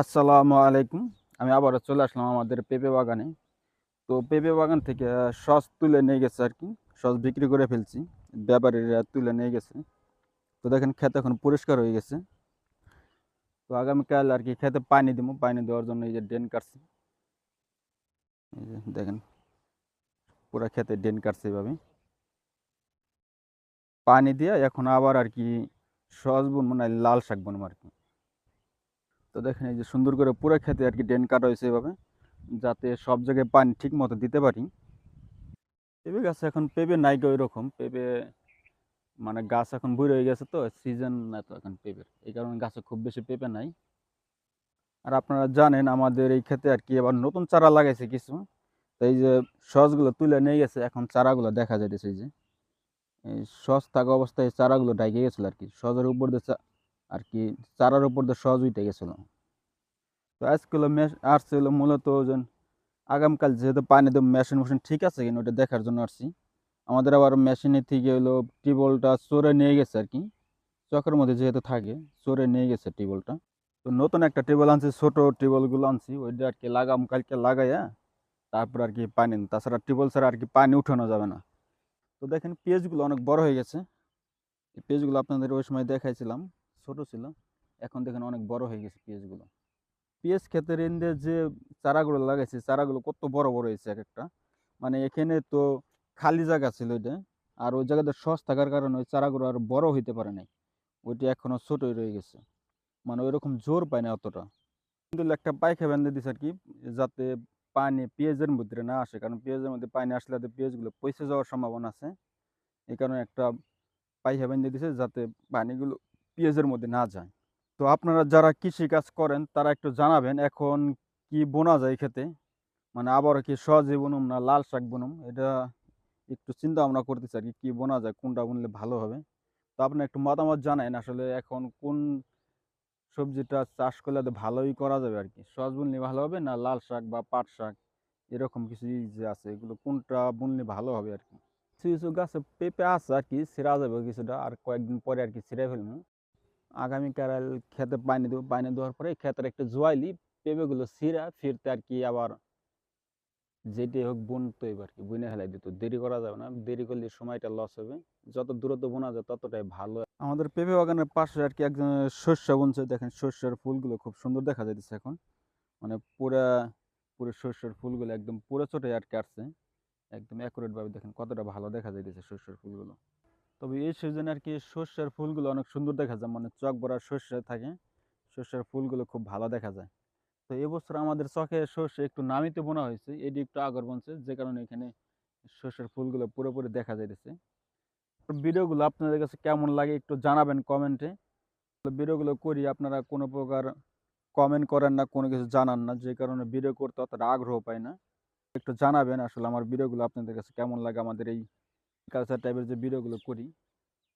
আসসালামু আলাইকুম। আমি আবারও চলে আসলাম আমাদের পেঁপে বাগানে। তো পেঁপে বাগান থেকে সস তুলে নিয়ে গেছে আর কি। সস বিক্রি করে ফেলছি। ব্যাপারীরা তুলে নিয়ে গেছে। তো দেখেন ক্ষেত এখন পরিষ্কার হয়ে গেছে। তো আগামীকাল আর কি খেতে পানি দিব। পানি দেওয়ার জন্য এই যে ড্রেন কাটছি। এই যে দেখেন, পুরো খেতে ড্রেন কাটছে এভাবে। পানি দিয়ে এখন আবার আর কি সস বুনবো না লাল শাক বুনবো আর কি। তো দেখেন এই যে সুন্দর করে পুরো খেতে আর কি ড্রেন কাটা হয়েছে এভাবে, যাতে সব জায়গায় পানি ঠিক মতো দিতে পারি। পেঁপে গাছে এখন, পেঁপে নাই ওই রকম পেঁপে মানে গাছ এখন বুড়ো হয়ে গেছে তো সিজন না তো এখন পেঁপের। এই কারণে গাছে খুব বেশি পেঁপে নাই। আর আপনারা জানেন আমাদের এই ক্ষেতে আর কি এবার নতুন চারা লাগাইছে কিছু। তো এই যে সসগুলো তুলে নিয়ে গেছে, এখন চারাগুলো দেখা যাইতেছে এই যে। এই সস থাকা অবস্থায় চারাগুলো ডাইকে গেছিল আর কি। সজের উপর দিয়ে আর কি চারার উপর দিয়ে সহজ উঠে গেছিল। তো আজকাল আসছে হলো মূলত ওজন আগামীকাল যেহেতু পানি দেবো মেশিন মেশিন ঠিক আছে কিনা ওটা দেখার জন্য আসছি। আমাদের আবার মেশিনে থেকে হলো টিউবওয়েলটা চোরে নিয়ে গেছে আর কি চকের মধ্যে যেহেতু থাকে, চোরে নিয়ে গেছে টিউবওয়েলটা। তো নতুন একটা টিউবওয়েল আনছি, ছোটো টিউবওয়েলগুলো আনছি, ওইটা আর কি লাগাম, কালকে লাগাইয়া তারপর আর কি পানি তাছাড়া টিউবওয়েল ছাড়া আর কি পানি উঠানো যাবে না। তো দেখেন পেজগুলো অনেক বড় হয়ে গেছে। এই পেঁয়াজগুলো আপনাদের ওই সময় দেখাইছিলাম। ছোট ছিল, এখন দেখেন অনেক বড় হয়ে গেছে পেঁয়াজগুলো পেঁয়াজ ক্ষেতের এন্দে যে চারাগুলো লাগাইছে, চারাগুলো কত বড় বড় হয়েছে এক একটা মানে এখানে তো খালি জায়গা ছিল ওইটা, আর ওই জায়গাতে সস থাকার কারণে ওই চারাগুলো আর বড় হইতে পারে নাই। ওইটা এখনও ছোটই রয়ে গেছে। মানে ওইরকম জোর পায় না অতটা। কিন্তু একটা পাইখা বেঁধে দিছে আর কি, যাতে পানি পেঁয়াজের মধ্যে না আসে, কারণ পেঁয়াজের মধ্যে পানি আসলে তো পেঁয়াজগুলো পচে যাওয়ার সম্ভাবনা আছে। এই কারণে একটা পাইখা বেঁধে দিছে যাতে পানিগুলো পেঁয়াজের মধ্যে না যায়। তো আপনারা যারা কৃষি কাজ করেন, তারা একটু জানাবেন এখন কি বোনা যায় খেতে? মানে আবার কি সহজে বুনুম না লাল শাক বুনুম? এটা একটু চিন্তা ভাবনা করতেছি আর কি কি বোনা যায়, কোনটা বুনলে ভালো হবে? তো আপনি একটু মতামত জানান আসলে এখন কোন সবজিটা চাষ করলে ভালোই করা যাবে আর কি? সহজ বুনলে ভালো হবে না লাল শাক বা পাট শাক? এরকম কিছু যে আছে, এগুলো কোনটা বুনলে ভালো হবে আর কি? কিছু কিছু গাছে পেঁপে আছে আর কি, ছিঁড়া যাবে কিছুটা, আর কয়েকদিন পরে আর কি ছিঁড়ে ফেলব। আগামীকাল খেতে পানি দেবো, পানি দেওয়ার পরে ক্ষেতের একটা জোয়াইলি পেঁপেগুলো ছিঁড়া ফিরতে আর কি আবার যেটি হোক বুনতো এবার কি, বুনে ফেলাই দিত। দেরি করা যাবে না, দেরি করলে সময়টা লস হবে। যত দূরত্ব বোনা যায় ততটাই ভালো। আমাদের পেঁপে বাগানের পাশে আর কি একজন শস্য বুনছে, দেখেন শস্যের ফুলগুলো খুব সুন্দর দেখা যাইতেছে এখন। মানে পুরা, পুরো শস্যের ফুলগুলো একদম পুরো ছোটে আর কি আসছে। একদম অ্যাকুরেট ভাবে দেখেন কতটা ভালো দেখা যাইতেছে শস্যের ফুলগুলো। তবে এই সিজনে আর কি সর্ষের ফুলগুলো অনেক সুন্দর দেখা যায়। মানে চক ভরা সর্ষে থাকে শস্যের ফুলগুলো খুব ভালো দেখা যায়। তো এবছর আমাদের চকে সর্ষে একটু নামিতে বোনা হয়েছে, এটি একটু আগর বনছে, যে কারণে এখানে শস্যের ফুলগুলো পুরোপুরি দেখা যাইতেছে। ভিডিওগুলো আপনাদের কাছে কেমন লাগে একটু জানাবেন কমেন্টে। ভিডিওগুলো করি, আপনারা কোনো প্রকার কমেন্ট করেন না, কোনো কিছু জানান না, যে কারণে ভিডিও করতে অতটা আগ্রহ পাই না। একটু জানাবেন আসলে আমার ভিডিওগুলো আপনাদের কাছে কেমন লাগে, আমাদের এই কালচার টাইপের যে ভিডিওগুলো করি,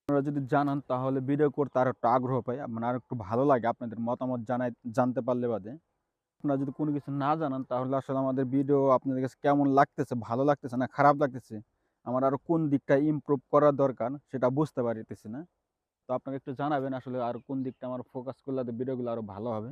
আপনারা যদি জানান তাহলে ভিডিও করতে আরও একটু আগ্রহ পাই মানে আর একটু ভালো লাগে আপনাদের মতামত জানাই, জানতে পারলে বাদে। আপনারা যদি কোনো কিছু না জানান তাহলে আসলে আমাদের ভিডিও আপনাদের কাছে কেমন লাগতেছে, ভালো লাগতেছে না খারাপ লাগতেছে, আমার আরও কোন দিকটা ইমপ্রুভ করা দরকার সেটা বুঝতে পারতেছি না। তো আপনাকে একটু জানাবেন আসলে আর কোন দিকটা আমার ফোকাস করলে ভিডিওগুলো আরও ভালো হবে।